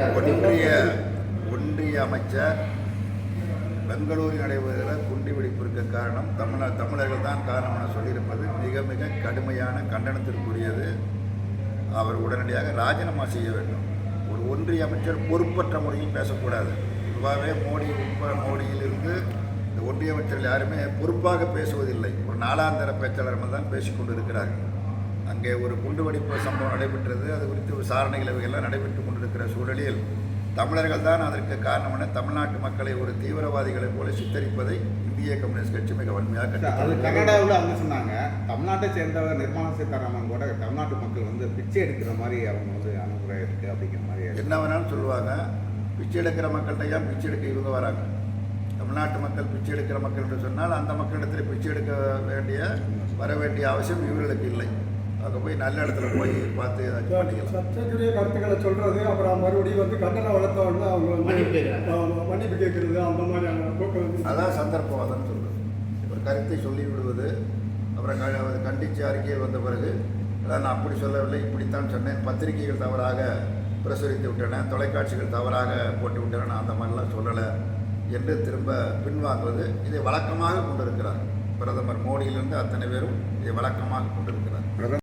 ஒன்றிய ஒன்றிய அமைச்சர் பெங்களூரில் நடைபெறுகிற குண்டுவெடிப்பிற்கு காரணம் தமிழ தமிழர்கள் தான் காரணம் என சொல்லியிருப்பது மிக மிக கடுமையான கண்டனத்திற்குரியது. அவர் உடனடியாக ராஜினாமா செய்ய வேண்டும். ஒரு ஒன்றிய அமைச்சர் பொறுப்பற்ற முறையில் பேசக்கூடாது. பொதுவாகவே மோடி உட்பட மோடியிலிருந்து இந்த ஒன்றிய அமைச்சர்கள் யாருமே பொறுப்பாக பேசுவதில்லை. ஒரு நாலாந்தர பேச்சாளர்கள் தான் பேசிக்கொண்டு இருக்கிறார்கள் அங்கே ஒரு குண்டுவெடிப்பு சம்பவம் நடைபெற்றது. அது குறித்து விசாரணைகள் இவையெல்லாம் நடைபெற்று கொண்டிருக்கிற சூழலில் தமிழர்கள் தான் அதற்கு காரணம் என தமிழ்நாட்டு மக்களை ஒரு தீவிரவாதிகளைப் போல சித்தரிப்பதை இந்திய கம்யூனிஸ்ட் கட்சி மிக வன்மையாக அது கனடாவில் அவங்க சொன்னாங்க தமிழ்நாட்டை சேர்ந்தவர் நிர்மலா சீதாராமன் கூட தமிழ்நாட்டு மக்கள் வந்து பிச்சை எடுக்கிற மாதிரி அவங்க வந்து அணுகுமுறை இருக்கு அப்படிங்கிற மாதிரி என்ன வேணாலும் சொல்லுவாங்க. பிச்சை எடுக்கிற மக்கள்கிட்ட ஏன் பிச்சை எடுக்க இவங்க வராங்க? தமிழ்நாட்டு மக்கள் பிச்சை எடுக்கிற மக்கள் என்று சொன்னால் அந்த மக்களிடத்தில் பிச்சை எடுக்க வேண்டிய வர வேண்டிய அவசியம் இவர்களுக்கு இல்லை. அங்கே போய் நல்ல இடத்துல போய் பார்த்து ஏதாச்சும் பண்ணிக்கலாம் சர்ச்சைக்குரிய கருத்துக்களை சொல்றது அப்புறம் மறுபடியும் வந்து கண்டன வளர்த்த உடனே அவங்க வந்து மன்னிப்பு கேட்கறது அந்த மாதிரியான போக்கு வந்து அதான் சந்தர்ப்பவாதம் சொல்றது. ஒரு கருத்தை சொல்லி விடுவது அப்புறம் கண்டித்து அறிக்கையில் வந்த பிறகு அதான் நான் அப்படி சொல்லவில்லை இப்படித்தான் சொன்னேன். பத்திரிகைகள் தவறாக பிரசுரித்து விட்டன தொலைக்காட்சிகள் தவறாக போட்டு விட்டன நான் அந்த மாதிரிலாம் சொல்லலை என்று திரும்ப பின்வாங்குவது இதை வழக்கமாக கொண்டிருக்கிறார். பிரதமர் மோடியிலிருந்து அத்தனை பேரும் இதை வழக்கமாக கொண்டிருக்கிறார். பிரதமர்